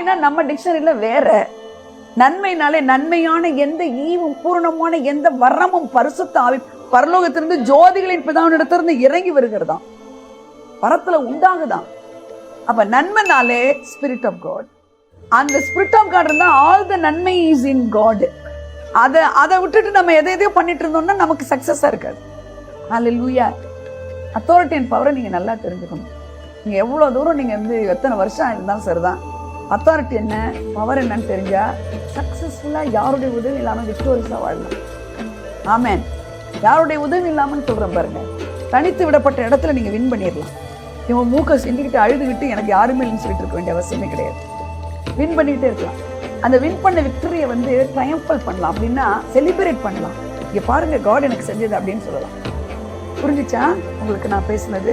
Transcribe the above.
நன்மைனா நம்ம டிக்ஷனரியில் வேற. நன்மைனாலே நன்மையான எந்த ஈவும் பூரணமான எந்த வரமும் பரிசுத்த ஆவி பரலோகத்திலிருந்து ஜோதிகளின் பிதாவினிடத்திலிருந்து இறங்கி வருகிறதாம். வரத்துல உண்டாகுதான் அப்ப நன்மைனாலே ஸ்பிரிட் ஆஃப் காட் அந்த ஸ்பிரிட் ஆஃப் காட் இருந்தா ஆல் த நன்மை இஸ் இன் காட் அதை அதை விட்டுட்டு நம்ம எதை எதையோ பண்ணிட்டு இருந்தோம்னா நமக்கு சக்ஸஸாக இருக்காது. ஹalleluya அத்தாரிட்டி அண்ட் பவரை நீங்கள் நல்லா தெரிஞ்சுக்கணும். நீங்கள் எவ்வளோ தூரம் நீங்கள் வந்து எத்தனை வருஷம் இருந்தாலும் சரிதான். அத்தாரிட்டி என்ன பவர் என்னன்னு தெரிஞ்சா சக்ஸஸ்ஃபுல்லாக யாருடைய உதவி இல்லாமல் விக்டோரியஸாக வாழலாம். ஆமேன். யாருடைய உதவி இல்லாமல் சொல்கிறேன் பாருங்கள் தனித்து விடப்பட்ட இடத்துல நீங்கள் வின் பண்ணிடலாம். இவன் மூக்கை செஞ்சுக்கிட்டு அழுதுகிட்டு எனக்கு யாருமே இல்லைன்னு சொல்லிட்டு இருக்க வேண்டிய அவசியமே கிடையாது. வின் பண்ணிகிட்டே இருக்கலாம். அந்த வின் பண்ண விக்டரியை வந்து ட்ரையம்பல் பண்ணலாம். அப்படின்னா செலிப்ரேட் பண்ணலாம். இங்கே பாருங்கள் காட் எனக்கு செஞ்சது அப்படின்னு சொல்லலாம். புரிஞ்சிச்சா? உங்களுக்கு நான் பேசுனது